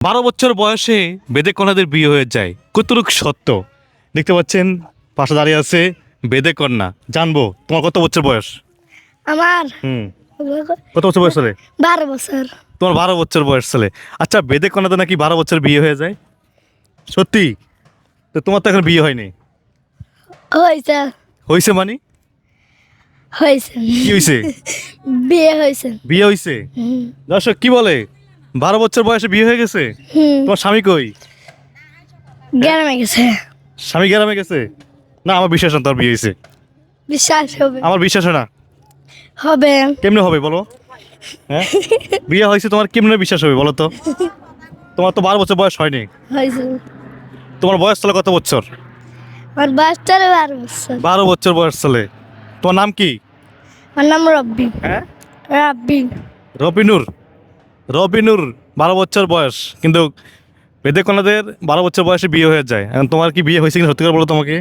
বারো বছর বয়সে বেদে কন্যাদের বিয়ে হয়ে যায়। কতটুকু সত্য? দেখতে পাচ্ছেন পাশে দাঁড়িয়ে আছে বেদে কন্যা জানব তোমার কত বছর বয়স? আমার? হুম। কত বছর বয়স চলে বারো বছর। তোমার বারো বছর বয়স চলে আচ্ছা বেদে কন্যাতে নাকি বারো বছর বিয়ে হয়ে যায়? সত্যি? তো তোমার তো এখন বিয়ে হয়নি। হয়েছে। হয়েছে মানে? হয়েছে। কি হয়েছে? বিয়ে হয়েছে। বিয়ে হয়েছে? দর্শক কি বলে? বারো বছর বয়সে বিয়ে হয়ে গেছে? তোমার স্বামী কই? গ্রামে গেছে। স্বামী গ্রামে গেছে? না আমার বিশ্বাস না তোর বিয়ে হয়েছে। বিশ্বাস হবে। আমার বিশ্বাস না। হবে। কেমনে হবে বলো? হ্যাঁ? বিয়ে হয়েছে তোমার কেমনে বিশ্বাস হবে বলো তো? তোমার তো বারো বছর বয়স হয়নি। তোমার বয়স চলে কত বছর? আমার বাচ্চারও বারো বছর। বারো বছর বয়স চলে। তোমার নাম কি? আমার নাম রব্বি। হ্যাঁ? রাব্বি। রবিনুর রবিনুর বারো বছর বয়স। কিন্তু বেদে কন্যাদের বারো বছর বয়সে বিয়ে হয়ে যায়। এখন তোমার কি বিয়ে হয়েছে কিনা সত্যি করে বলো তোমাকে?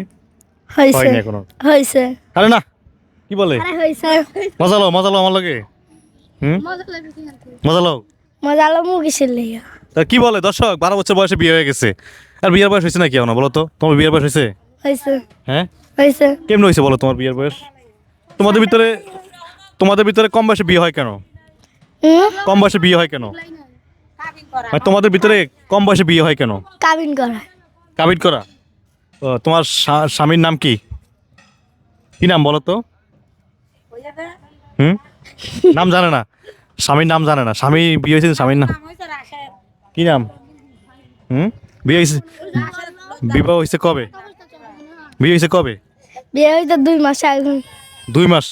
হয়েছে। হয়নি এখনও। হয়েছে। আরে না কি বলে? মজা লো মজা লো আমার লাগে। হুম? মজা লো মজা আলো মুগিছিল তা কি বলে দর্শক বারো বছর বয়সে বিয়ে হয়ে গেছে। আর বিয়ের বয়স হয়েছে নাকি এখনও বলো তো? তোমার বিয়ের বয়স হয়েছে? হয়েছে। হ্যাঁ? হয়েছে। কেমন হয়েছে বলো তোমার বিয়ের বয়স? তোমাদের ভিতরে তোমাদের ভিতরে কম বয়সে বিয়ে হয় কেন? কম বয়সে বিয়ে হয় কেন? মানে তোমাদের ভিতরে কম বয়সে বিয়ে হয় কেন? কাবিন করা। কাবিট করা? তোমার স্বামীর নাম কি? কি নাম বলো তো? হুম? নাম জানে না। স্বামীর নাম জানে না। স্বামী বিয়ে হয়েছে স্বামীর নাম। কি নাম? হুম? বিয়ে হয়েছে বিবাহ হয়েছে কবে? বিয়ে হয়েছে কবে? বিয়ে হইতে দুই মাস আগে। দুই মাস।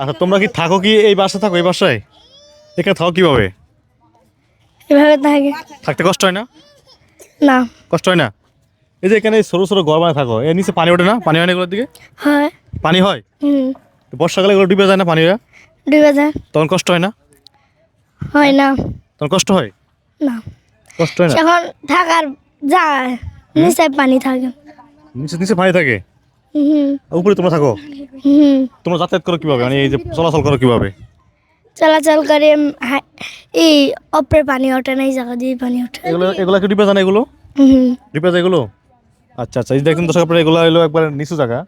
আচ্ছা তোমরা কি থাকো কি এই বাসায় থাকো এই বাসায়? এখানে থাকো কীভাবে? এভাবে থাকে। থাকতে কষ্ট হয় না? না। কষ্ট হয় না? এই যে এখানে সরু সরু ঘর বানায় থাকো। এর নিচে পানি ওঠে না? পানি হয় না এগুলোর দিকে? হয়। পানি হয়? হুম। বর্ষাকালে এগুলো ডুবে যায় না পানি ডুবে যায়। তখন কষ্ট হয় না? হয় না। তখন কষ্ট হয়? না। কষ্ট হয় না? যখন থাকার যায় নিচে পানি থাকে। নিচে নিচে পানি থাকে? হুম। উপরে তোমরা থাকো? হুম। তোমরা যাতায়াত করো কীভাবে? মানে এই যে চলাচল করো কীভাবে? চলাচল করে এই অপরে পানি ওঠে না এই জায়গা দিয়ে পানি ওঠে। এগুলো এগুলো কি ডুবে যায় না এগুলো যায় এগুলো? আচ্ছা আচ্ছা এই দেখুন দর্শক আপনার এগুলো এলো একবার নিচু জায়গা।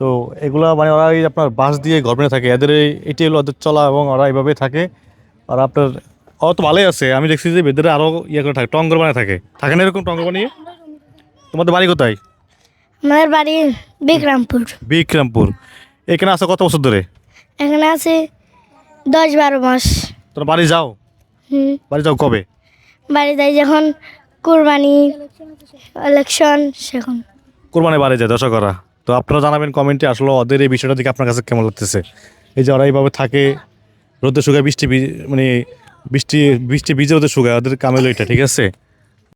তো এগুলো মানে ওরা এই আপনার বাঁশ দিয়ে ঘর বানিয়ে থাকে এদের এই এটি হলো ওদের চলা এবং ওরা এইভাবে থাকে। আর আপনার ওরা তো ভালোই আছে আমি দেখছি যে বেদের আরও ইয়ে করে থাকে টঙ্গর বানিয়ে থাকে। থাকে না এরকম টঙ্গর বানিয়ে? তোমাদের বাড়ি কোথায়? আমাদের বাড়ি বিক্রমপুর। বিক্রমপুর। এখানে আসো কত বছর ধরে? এখানে আছে দশ বারো মাস। তোমরা বাড়ি যাও? হুম। বাড়ি যাও কবে? বাড়ি যাই যখন কোরবানি ইলেকশন সেখন। কোরবানি বাড়ি যায় দর্শকরা তো আপনারা জানাবেন কমেন্টে আসলে ওদের এই বিষয়টা দেখে আপনার কাছে কেমন লাগতেছে। এই যে ওরা এইভাবে থাকে রোদে শুকায় বৃষ্টি মানে বৃষ্টি বৃষ্টি ভিজে রোদে শুকায় ওদের কামেল এটা ঠিক আছে?